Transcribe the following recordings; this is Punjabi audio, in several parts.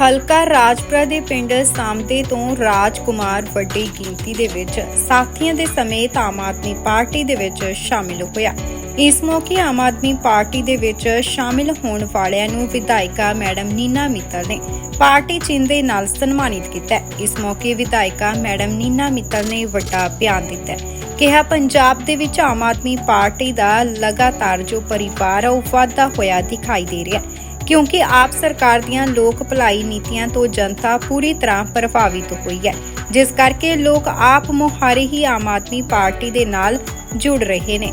ਹਲਕਾ ਰਾਜਪੁਰਾ ਦੇ ਪਿੰਡ ਸਾਮਦੇ ਤੋਂ ਰਾਜਕੁਮਾਰ ਵੱਡੀ ਗਿਣਤੀ ਦੇ ਵਿੱਚ ਸਾਥੀਆਂ ਦੇ ਸਮੇਤ ਆਮ ਆਦਮੀ ਪਾਰਟੀ ਦੇ ਵਿੱਚ ਸ਼ਾਮਿਲ ਹੋਇਆ। ਇਸ ਮੌਕੇ ਆਮ ਆਦਮੀ ਪਾਰਟੀ ਦੇ ਵਿੱਚ ਸ਼ਾਮਿਲ ਹੋਣ ਵਾਲਿਆਂ ਨੂੰ ਵਿਧਾਇਕਾ ਮੈਡਮ ਨੀਨਾ ਮਿੱਤਲ ਨੇ ਪਾਰਟੀ ਚਿੰਨ੍ਹ ਦੇ ਨਾਲ ਸਨਮਾਨਿਤ ਕੀਤਾ। ਇਸ ਮੌਕੇ ਵਿਧਾਇਕਾ ਮੈਡਮ ਨੀਨਾ ਮਿੱਤਲ ਨੇ ਵੱਡਾ ਬਿਆਨ ਦਿੱਤਾ। ਕਿਹਾ, ਪੰਜਾਬ ਦੇ ਵਿੱਚ ਆਮ ਆਦਮੀ ਪਾਰਟੀ ਦਾ ਲਗਾਤਾਰ ਜੋ ਪਰਿਵਾਰ ਹੈ ਉਹ ਵਾਧਾ ਹੋਇਆ ਦਿਖਾਈ ਦੇ ਰਿਹਾ। ਹੈ ਕਿਉਂਕਿ ਆਪ ਸਰਕਾਰ ਦੀਆਂ ਲੋਕ ਭਲਾਈ ਨੀਤੀਆਂ ਤੋਂ ਜਨਤਾ ਪੂਰੀ ਤਰ੍ਹਾਂ ਪ੍ਰਭਾਵਿਤ ਹੋਈ ਹੈ, ਜਿਸ ਕਰਕੇ ਲੋਕ ਆਪ ਮੁਹਾਰੇ ਹੀ ਆਮ ਆਦਮੀ ਪਾਰਟੀ ਦੇ ਨਾਲ ਜੁੜ ਰਹੇ ਨੇ।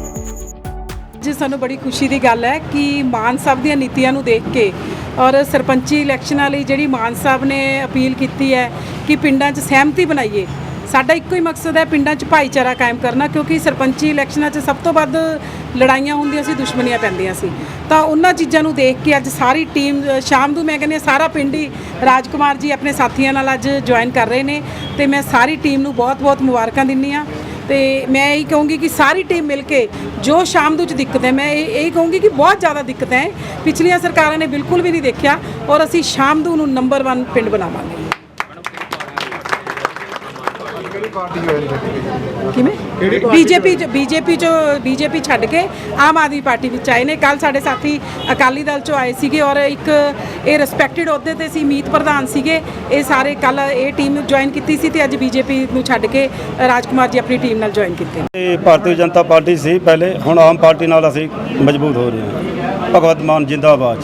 ਜੀ, ਸਾਨੂੰ ਬੜੀ ਖੁਸ਼ੀ ਦੀ ਗੱਲ ਹੈ ਕਿ ਮਾਨ ਸਾਹਿਬ ਦੀਆਂ ਨੀਤੀਆਂ ਨੂੰ ਦੇਖ ਕੇ ਔਰ ਸਰਪੰਚੀ ਇਲੈਕਸ਼ਨਾਂ ਲਈ ਜਿਹੜੀ ਮਾਨ ਸਾਹਿਬ ਨੇ ਅਪੀਲ ਕੀਤੀ ਹੈ ਕਿ ਪਿੰਡਾਂ 'ਚ ਸਹਿਮਤੀ ਬਣਾਈਏ ਸਾਡਾ ਇੱਕੋ ਹੀ ਮਕਸਦ ਹੈ ਪਿੰਡਾਂ 'ਚ ਭਾਈਚਾਰਾ ਕਾਇਮ ਕਰਨਾ, ਕਿਉਂਕਿ ਸਰਪੰਚੀ ਇਲੈਕਸ਼ਨਾਂ 'ਚ ਸਭ ਤੋਂ ਵੱਧ ਲੜਾਈਆਂ ਹੁੰਦੀਆਂ ਸੀ, ਦੁਸ਼ਮਣੀਆਂ ਪੈਂਦੀਆਂ ਸੀ। ਤਾਂ ਉਹਨਾਂ ਚੀਜ਼ਾਂ ਨੂੰ ਦੇਖ ਕੇ ਅੱਜ ਸਾਰੀ ਟੀਮ, ਸ਼ਾਮ ਨੂੰ ਮੈਂ ਕਹਿੰਦੀ ਹਾਂ ਸਾਰਾ ਪਿੰਡ ਹੀ ਰਾਜਕੁਮਾਰ ਜੀ ਆਪਣੇ ਸਾਥੀਆਂ ਨਾਲ ਅੱਜ ਜੁਆਇਨ ਕਰ ਰਹੇ ਨੇ ਤੇ ਮੈਂ ਸਾਰੀ ਟੀਮ ਨੂੰ ਬਹੁਤ-ਬਹੁਤ ਮੁਬਾਰਕਾਂ ਦਿੰਦੀ ਹਾਂ। ਤੇ ਮੈਂ ਇਹ ਕਹੂੰਗੀ ਕਿ ਸਾਰੀ ਟੀਮ ਮਿਲ ਕੇ ਜੋ ਸ਼ਾਮ ਨੂੰ ਚ ਦਿੱਕਤ ਹੈ, ਮੈਂ ਇਹ ਇਹ ਕਹੂੰਗੀ ਕਿ ਬਹੁਤ ਜ਼ਿਆਦਾ ਦਿੱਕਤ ਹੈ। ਪਿਛਲੀਆਂ ਸਰਕਾਰਾਂ ਨੇ ਬਿਲਕੁਲ ਵੀ ਨਹੀਂ ਦੇਖਿਆ ਔਰ ਅਸੀਂ ਸ਼ਾਮ ਦੂ ਨੂੰ ਨੰਬਰ 1 ਪਿੰਡ ਬਣਾਵਾਂਗੇ। ਪਾਰਟੀ ਜੁਆਇਨ ਕੀਤੀ ਕਿਵੇਂ? ਬੀਜੇਪੀ ਬੀਜੇਪੀ ਚੋਂ ਬੀਜੇਪੀ ਛੱਡ ਕੇ ਆਮ ਆਦਮੀ ਪਾਰਟੀ ਵਿੱਚ ਆਏ ਨੇ। ਕੱਲ ਸਾਡੇ ਸਾਥੀ ਅਕਾਲੀ ਦਲ ਚੋਂ ਆਏ ਸੀਗੇ ਔਰ ਇੱਕ ਇਹ ਰਿਸਪੈਕਟਡ ਅਹੁਦੇ ਤੇ ਸੀ ਮੀਤ ਪ੍ਰਧਾਨ ਸੀਗੇ। ਇਹ ਸਾਰੇ ਕੱਲ ਇਹ ਟੀਮ ਜੁਆਇਨ ਕੀਤੀ ਸੀ ਤੇ ਅੱਜ ਬੀਜੇਪੀ ਨੂੰ ਛੱਡ ਕੇ ਰਾਜਕੁਮਾਰ ਜੀ ਆਪਣੀ ਟੀਮ ਨਾਲ ਜੁਆਇਨ ਕੀਤੇ ਨੇ। ਇਹ ਭਾਰਤੀ ਜਨਤਾ ਪਾਰਟੀ ਸੀ ਪਹਿਲੇ। ਹੁਣ ਆਮ ਪਾਰਟੀ ਨਾਲ ਅਸੀਂ ਮਜ਼ਬੂਤ ਹੋ ਰਹੇ ਹਾਂ। ਭਗਵਤ ਮਾਨ ਜਿੰਦਾਬਾਦ।